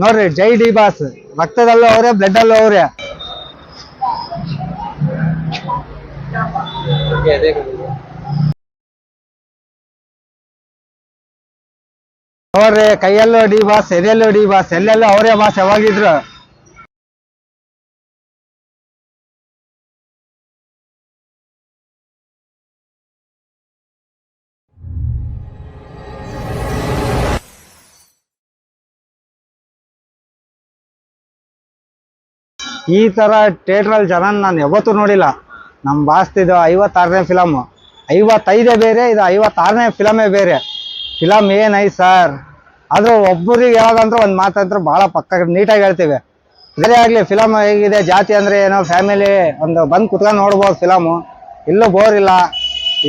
ನೋಡ್ರಿ, ಜೈ D boss. ರಕ್ತದಲ್ಲೂ ಅವ್ರೆ blood ಅಲ್ಲೂ ಅವ್ರೆ. ನೋಡ್ರಿ, ಕೈಯಲ್ಲೂ ಡಿ ಬಾಸ್, ಎದೆಯಲ್ಲೂ ಡಿ ಬಾಸ್, ಎಲ್ಲೆಲ್ಲೂ ಅವರೇ ಬಾಸ್ ಯಾವಾಗಿದ್ರು. ಈ ತರ ಥಿಯೇಟ್ರಲ್ಲಿ ಜನ ನಾನು ಯಾವತ್ತೂ ನೋಡಿಲ್ಲ. ನಮ್ಮ ಬಾಸ್ತಿದು ಐವತ್ತಾರನೇ ಫಿಲಮ್ ಐವತ್ತೈದೇ ಬೇರೆ, ಇದು ಐವತ್ತಾರನೇ ಫಿಲಮೇ ಬೇರೆ. ಫಿಲಮ್ ಏನೈ ಸರ್ ಆದರೂ ಒಬ್ಬರಿಗೆ ಯಾವಾಗಂದ್ರೆ ಒಂದು ಮಾತಂದ್ರೆ ಭಾಳ ಪಕ್ಕ ನೀಟಾಗಿ ಹೇಳ್ತೀವಿ. ಬೇರೆ ಆಗಲಿ ಫಿಲಮ್ ಹೇಗಿದೆ, ಜಾತಿ ಅಂದ್ರೆ ಏನೋ ಫ್ಯಾಮಿಲಿ ಒಂದು ಬಂದು ಕುತ್ಕೊಂಡು ನೋಡ್ಬೋದು ಫಿಲಮು ಇಲ್ಲೂ ಬೋರ್ ಇಲ್ಲ.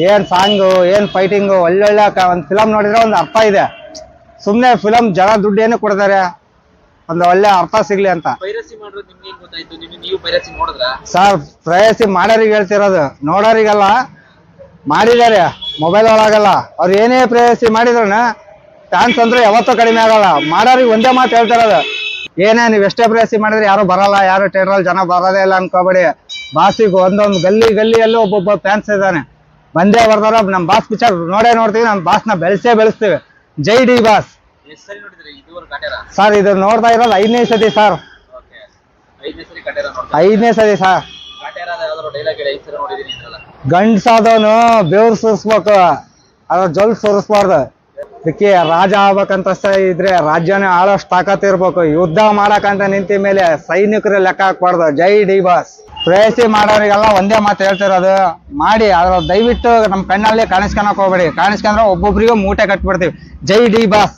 ಏನು ಸಾಂಗು ಏನು ಫೈಟಿಂಗು ಒಳ್ಳೊಳ್ಳೆ ಒಂದು ಫಿಲಮ್ ನೋಡಿದ್ರೆ ಒಂದು ಅರ್ಥ ಇದೆ. ಸುಮ್ಮನೆ ಫಿಲಮ್ ಜನ ದುಡ್ಡು ಏನು ಕೊಡ್ತಾರೆ. ಒಂದು ಒಳ್ಳೆ ಅರ್ಥ ಸಿಗ್ಲಿ ಅಂತ. ಪೈರಸಿ ಮಾಡೋದು ನಿಮ್ಗೆ ಹೆಂಗ್ ಗೊತ್ತಾಯ್ತು? ನಿಮ್ಗೆ ನೀವು ಪೈರಸಿ ನೋಡಿದ್ರ ಸರ್ ಪ್ರಯಸಿ ಮಾಡೋರಿಗೆ ಹೇಳ್ತಿರೋದು. ನೋಡೋರಿಗಲ್ಲ ಮಾಡಿದಾರೆ ಮೊಬೈಲ್ ಒಳಗಲ್ಲ. ಅವ್ರು ಏನೇ ಪ್ರಯಸಿ ಮಾಡಿದ್ರು ಫ್ಯಾನ್ಸ್ ಅಂದ್ರೆ ಯಾವತ್ತೂ ಕಡಿಮೆ ಆಗಲ್ಲ. ಮಾಡೋರಿಗೆ ಒಂದೇ ಮಾತು ಹೇಳ್ತಿರೋದು. ಏನೇ ನೀವು ಎಷ್ಟೇ ಪ್ರಯಸಿ ಮಾಡಿದ್ರೆ ಯಾರು ಬರಲ್ಲ ಯಾರು ಟ್ರೈನಲ್ಲಿ ಜನ ಬರೋದೇ ಇಲ್ಲ ಅನ್ಕೋಬೇಡಿ. ಬಾಸಿಗೆ ಒಂದೊಂದು ಗಲ್ಲಿ ಗಲ್ಲಿಯಲ್ಲೂ ಒಬ್ಬೊಬ್ಬ ಫ್ಯಾನ್ಸ್ ಇದ್ದಾನೆ. ಬಂದೇ ಬರ್ದಾರ ನಮ್ಮ ಬಾಸ್ ಪಿಕ್ಚರ್ ನೋಡೇ ನೋಡ್ತೀವಿ ನಮ್ಮ ಬಾಸ್ನ ಬೆಳೆಸೇ ಬೆಳೆಸ್ತೀವಿ. ಜೈ ಡಿ ಬಾಸ್. ಸರಿ ಇದು ನೋಡ್ತಾ ಇರೋದು ಐದನೇ ಸತಿ ಸರ್. ಐದನೇ ಸತಿ ಸರ್. ಗಂಡ್ಸಾದವನು ಬೆವ್ರು ಸುರಿಸ್ಬೇಕು. ಅದ್ರ ಜೊಲ್ ಸುರಿಸ್ಬಾರ್ದು. ಅದಕ್ಕೆ ರಾಜ ಆಗ್ಬೇಕಂತ ಇದ್ರೆ ರಾಜ್ಯನೇ ಆಳಷ್ಟು ತಾಕತ್ ಇರ್ಬೇಕು. ಯುದ್ಧ ಮಾಡಕಂತ ನಿಂತ ಮೇಲೆ ಸೈನಿಕರು ಲೆಕ್ಕ ಹಾಕ್ಬಾರ್ದು. ಜೈ ಡಿ ಬಾಸ್. ಪ್ರೇಯಸಿ ಮಾಡೋರಿಗೆಲ್ಲ ಒಂದೇ ಮಾತು ಹೇಳ್ತಿರೋದು. ಮಾಡಿ ಅದ್ರ ದಯವಿಟ್ಟು ನಮ್ಮ ಕಣ್ಣಲ್ಲಿ ಕಾಣಿಸ್ಕೊಳಕ್ ಹೋಗ್ಬೇಡಿ. ಕಾಣಿಸ್ಕೊಂಡ್ರೆ ಒಬ್ಬೊಬ್ರಿಗೂ ಮೂಟೆ ಕಟ್ಬಿಡ್ತೀವಿ. ಜೈ ಡಿ ಬಾಸ್.